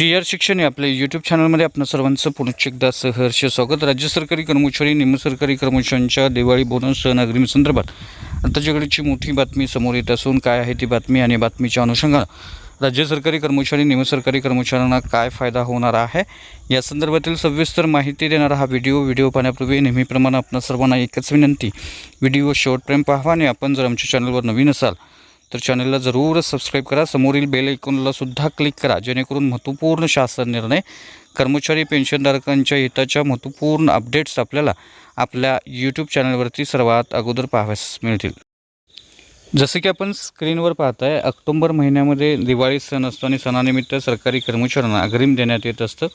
जी R शिक्षण या आपल्या यूट्यूब चॅनलमध्ये आपलं सर्वांचं पुनश्च एकदा सहर्ष स्वागत. राज्य सरकारी कर्मचारी निमसरकारी कर्मचाऱ्यांच्या दिवाळी बोनस सण संदर्भात. आताच्या मोठी बातमी समोर येत असून काय आहे ती बातमी आणि बातमीच्या अनुषंगानं राज्य सरकारी कर्मचारी निमसरकारी कर्मचाऱ्यांना काय फायदा होणार आहे? या संदर्भातील सविस्तर माहिती देणारा हा व्हिडिओ व्हिडिओ पाहण्यापूर्वी नेहमीप्रमाणे आपणा सर्वांना एकच विनंती. व्हिडिओ शेवटपर्यंत पाहावा आणि आपण जर आमच्या चॅनलवर नवीन असाल तर चॅनलला जरूर सबस्क्राईब करा. समोरील बेल ऐकूनला सुद्धा क्लिक करा. जेणेकरून महत्त्वपूर्ण शासन निर्णय कर्मचारी पेन्शनधारकांच्या हिताच्या महत्त्वपूर्ण अपडेट्स आपल्याला आपल्या यूट्यूब चॅनलवरती सर्वात अगोदर पाहाव्यास मिळतील. जसं की आपण स्क्रीनवर पाहताय ऑक्टोंबर महिन्यामध्ये दिवाळी सण असतो आणि सणानिमित्त सरकारी कर्मचाऱ्यांना अग्रिम देण्यात येत असतं.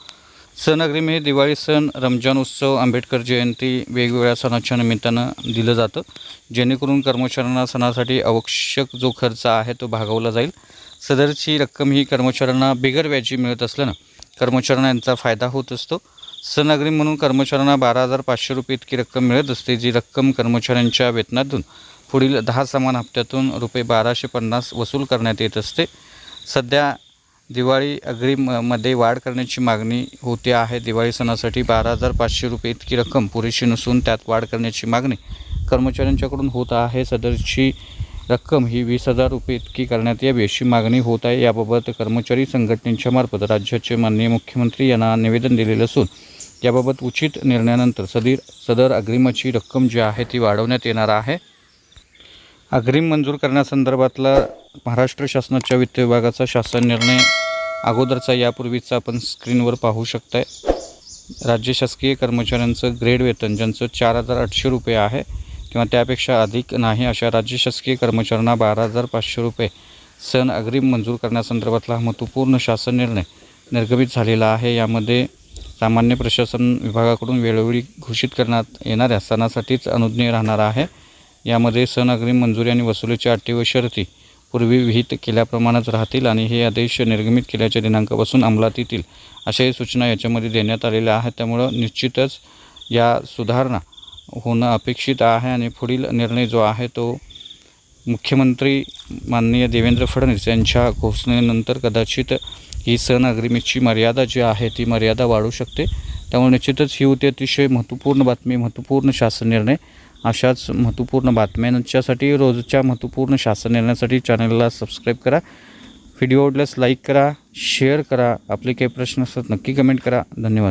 सण अग्रिम दिवाळी सण रमजान उत्सव आंबेडकर जयंती वेगवेगळ्या सणाच्या निमित्तानं दिलं जातं. जेणेकरून कर्मचाऱ्यांना सणासाठी आवश्यक जो खर्च आहे तो भागवला जाईल. सदरची रक्कम ही कर्मचाऱ्यांना बिगर व्याजी मिळत असल्यानं कर्मचाऱ्यांना यांचा फायदा होत असतो. सण अग्रिम म्हणून कर्मचाऱ्यांना बारा हजार पाचशे रुपये इतकी रक्कम मिळत असते जी रक्कम कर्मचाऱ्यांच्या वेतनातून पुढील दहा समान हप्त्यातून रुपये बाराशे पन्नास वसूल करण्यात येत असते. सध्या दिवाळी अग्रिममध्ये वाढ करण्याची मागणी होते आहे. दिवाळी सणासाठी बारा हजार पाचशे रुपये इतकी रक्कम पुरेशी नसून त्यात वाढ करण्याची मागणी कर्मचाऱ्यांच्याकडून होत आहे. सदरची रक्कम ही वीस हजार रुपये इतकी करण्यात यावी अशी मागणी होत आहे. याबाबत कर्मचारी संघटनेच्या मार्फत राज्याचे माननीय मुख्यमंत्री यांना निवेदन दिलेलं असून याबाबत उचित निर्णयानंतर सदीर सदर अग्रिमाची रक्कम जी आहे ती वाढवण्यात येणार आहे. अग्रिम मंजूर करण्यासंदर्भातला महाराष्ट्र शासनाच्या वित्त विभागाचा शासन निर्णय अगोदरचा यापूर्वीचा आपण स्क्रीनवर पाहू शकताय. राज्य शासकीय कर्मचाऱ्यांचं ग्रेड वेतन ज्यांचं चार हजार आठशे रुपये आहे किंवा त्यापेक्षा अधिक नाही अशा राज्य शासकीय कर्मचाऱ्यांना बारा हजार पाचशे रुपये सण अग्रिम मंजूर करण्यासंदर्भातला हा महत्त्वपूर्ण शासन निर्णय निर्गमित झालेला आहे. यामध्ये सामान्य प्रशासन विभागाकडून वेळोवेळी घोषित करण्यात येणाऱ्या सणासाठीच अनुज्ञेय राहणार आहे. यामध्ये सनअग्रिम मंजुरी आणि वसुलीच्या अटी व शर्ती पूर्वी विहित केल्याप्रमाणेच राहतील आणि हे आदेश निर्गमित केल्याच्या दिनांकापासून अंमलात येतील अशाही सूचना याच्यामध्ये देण्यात आलेल्या आहेत. त्यामुळं निश्चितच या सुधारणा होणं अपेक्षित आहे आणि पुढील निर्णय जो आहे तो मुख्यमंत्री माननीय देवेंद्र फडणवीस यांच्या घोषणेनंतर कदाचित ही सन अग्रिमेची मर्यादा जी आहे ती मर्यादा वाढू शकते. त्यामुळे निश्चितच ही होती अतिशय महत्त्वपूर्ण बातमी महत्त्वपूर्ण शासन निर्णय. अशाच महत्त्वपूर्ण बातम्यांच्यासाठी रोजच्या महत्त्वपूर्ण शासन निर्णयासाठी चॅनलला सबस्क्राईब करा. व्हिडिओ आवडल्यास लाईक करा शेअर करा. आपले काही प्रश्न असतात नक्की कमेंट करा. धन्यवाद.